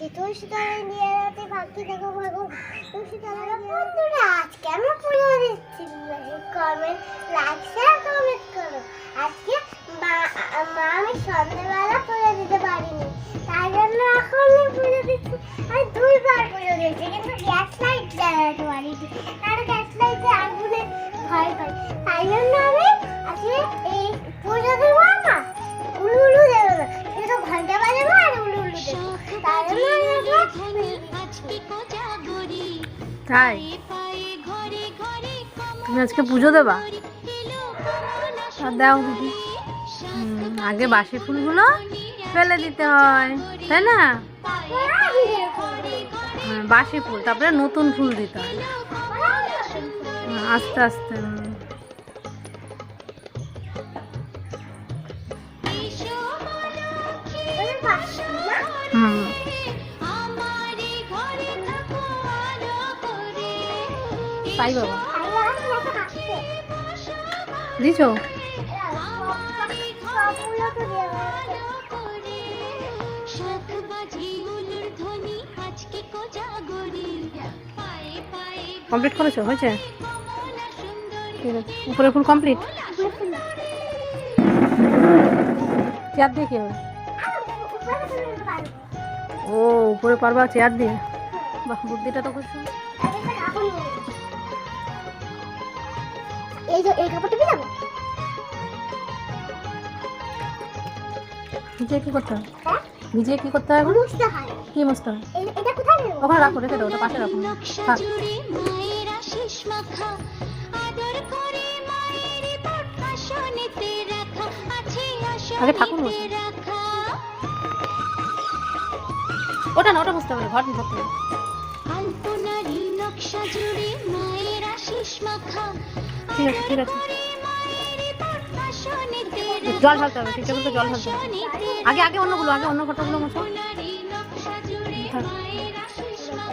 যে তুলসী তলায় নিয়ে রাতে পাখি দেখো ভাগো, তুলসী তলায় বন্ধুরা, আজকে আমরা পুজো দিচ্ছি। কমেন্ট লাইক শেয়ার কমেন্ট করো। আজকে মা আমি সন্ধ্যেবেলা পুজো দিতে পারিনি। তাই তুমি আজকে পুজো দেবা? দাও দিদি। আগে বাসি ফুলগুলো ফেলে দিতে হয় তাই না? বাসি ফুল তারপরে নতুন ফুল দিতে। হ্যাঁ, আস্তে আস্তে হুম। তাই বাবা। দিছো। কমপ্লিট করেছ হয়েছে উপরে ফুল কমপ্লিট চেয়ার দিয়ে কি হবে। ও, উপরে পারবা চেয়ার দিয়ে বাহ, বুদ্ধিটা তো খুশি এই যে এই কাপড়টা ভিজিয়ে কি করতে হবে? হ্যাঁ? ভিজিয়ে কি করতে হবে? মুছতে হয়। কি এটা কোথায় ওখানে রাখো রেখে দাও ওটা পাশে রাখো। থাক। আগে ঠাকুর ওটা না ওটা বুঝতে হবে ঘর ধরতে হবে। ঠিক আছে ঠিক আছে। জল ঢালতে হবে ঠিক আছে জল ঢালতে হবে। আগে আগে অন্যগুলো আগে অন্য ফটোগুলো মোছো। থাক।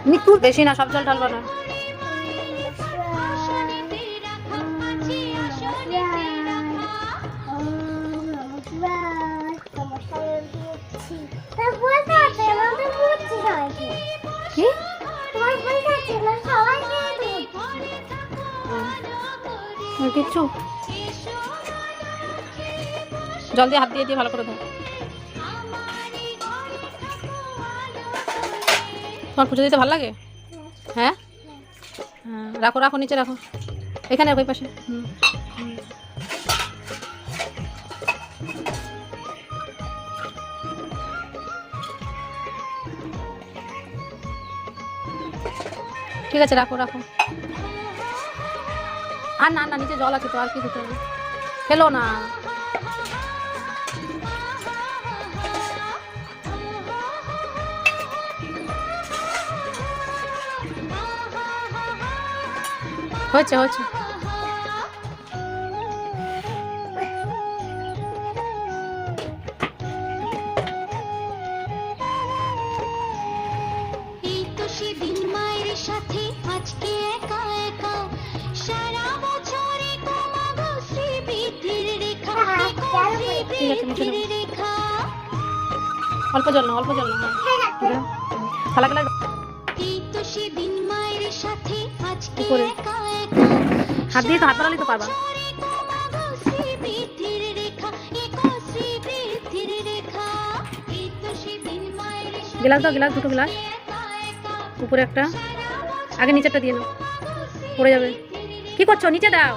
মৃত্যু বেশি না সব জল ঢালবা না। কিচ্ছু জল দিয়ে হাত দিয়ে দিয়ে ভালো করে দাও তোমার পুজো দিতে ভালো লাগে? হ্যাঁ? হ্যাঁ রাখো রাখো, নিচে রাখো। এখানে ওই পাশে। হুম। ঠিক আছে, রাখো রাখো। আর না না, নিচে জল আছে তো, আর কি দিতে হবে খেলো না। হয়েছে হয়েছে। আছে, রেখা অল্প জল না অল্প জল না সেদিন মায়ের সাথে আজকে একা একা। হাত দিয়ে তো হাত বাড়ালেই তো পারবা গিলাস দাও গিলাস দুটো গিলাস। উপরে একটা। আগে নিচেরটা দিয়ে নাও। পড়ে যাবে। কি করছ? নিচে দাও।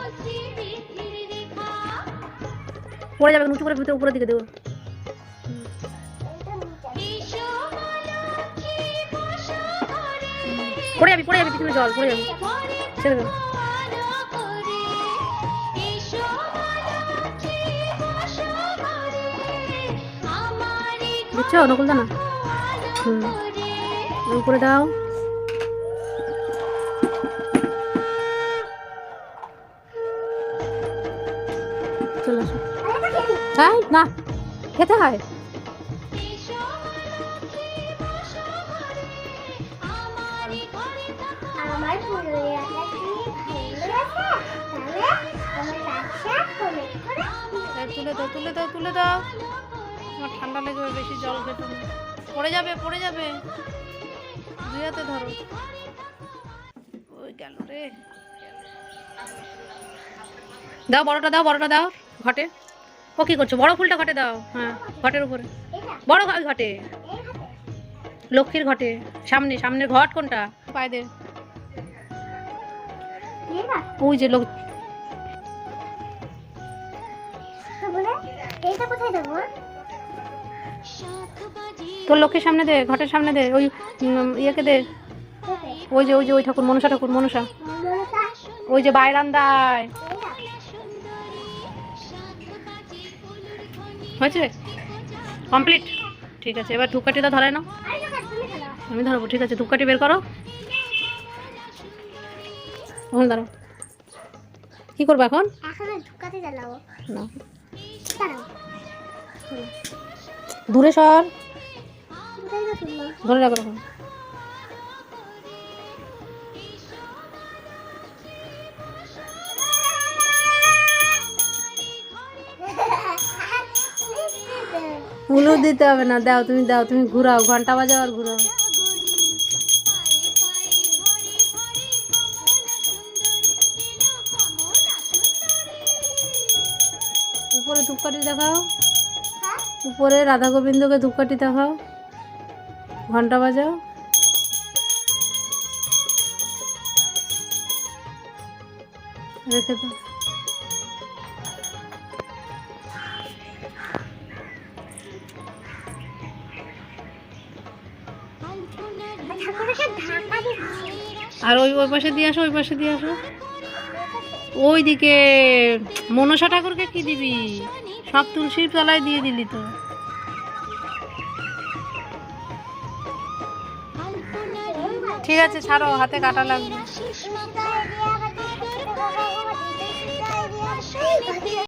পড়ে যাবে, উঁচু করে ভিতরে, উপরের দিকে দেবো পড়ে যাবি পড়ে যাবি, পিছনে জল পড়ে যাবি। ছেড়ে দেবো দিচ্ছ নকুল দানা হুম। উপরে দাও। হ্যাঁ না খেতে হয়। আমার আমার তুলে দাও তুলে দাও তুলে দাও। তোমার ঠান্ডা লেগে বেশি জল খেতে পড়ে যাবে পড়ে যাবে। দুই হাতে ধরো। ওই গেল রে। দাও বড়টা দাও বড়টা দাও। ঘটে। ও কি করছ? বড় ফুলটা ঘটে দাও। হ্যাঁ ঘটের উপরে। বড় ঘটে। লক্ষ্মীর ঘটে। সামনে, সামনের ঘট কোনটা? পায়ে দে এটা ওই যে লোক তোর লক্ষ্মীর সামনে দে, ঘটের সামনে দে, ওই ইয়েকে দে। ওই যে ওই যে, ওই ঠাকুর, মনসা ঠাকুর, মনসা। ওই যে, বাইরান্দায়। হয়েছে? কমপ্লিট ঠিক আছে এবার ধূপকাঠিটা ধরায় নাও। আমি ধরবো ঠিক আছে ধূপকাঠি বের করো। ওখানে ধরো কী করব এখন? দূরে সর। ধরে রাখো উলু দিতে হবে না, দাও তুমি দাও তুমি ঘুরাও, ঘণ্টা বাজাও আর ঘুরাও। উপরে ধূপকাঠি দেখাও। উপরে রাধা গোবিন্দকে ধূপকাঠি দেখাও। ঘণ্টা বাজাও। রেখে দাও। আর ওই ওই পাশে দিয়ে আসো, ওই পাশে দিয়ে আসো। ওই দিকে মনসা ঠাকুরকে কি দিবি? সব তুলসীর তলায় দিয়ে দিলি তো। ঠিক আছে, ছাড়ো, হাতে কাটা লাগবে।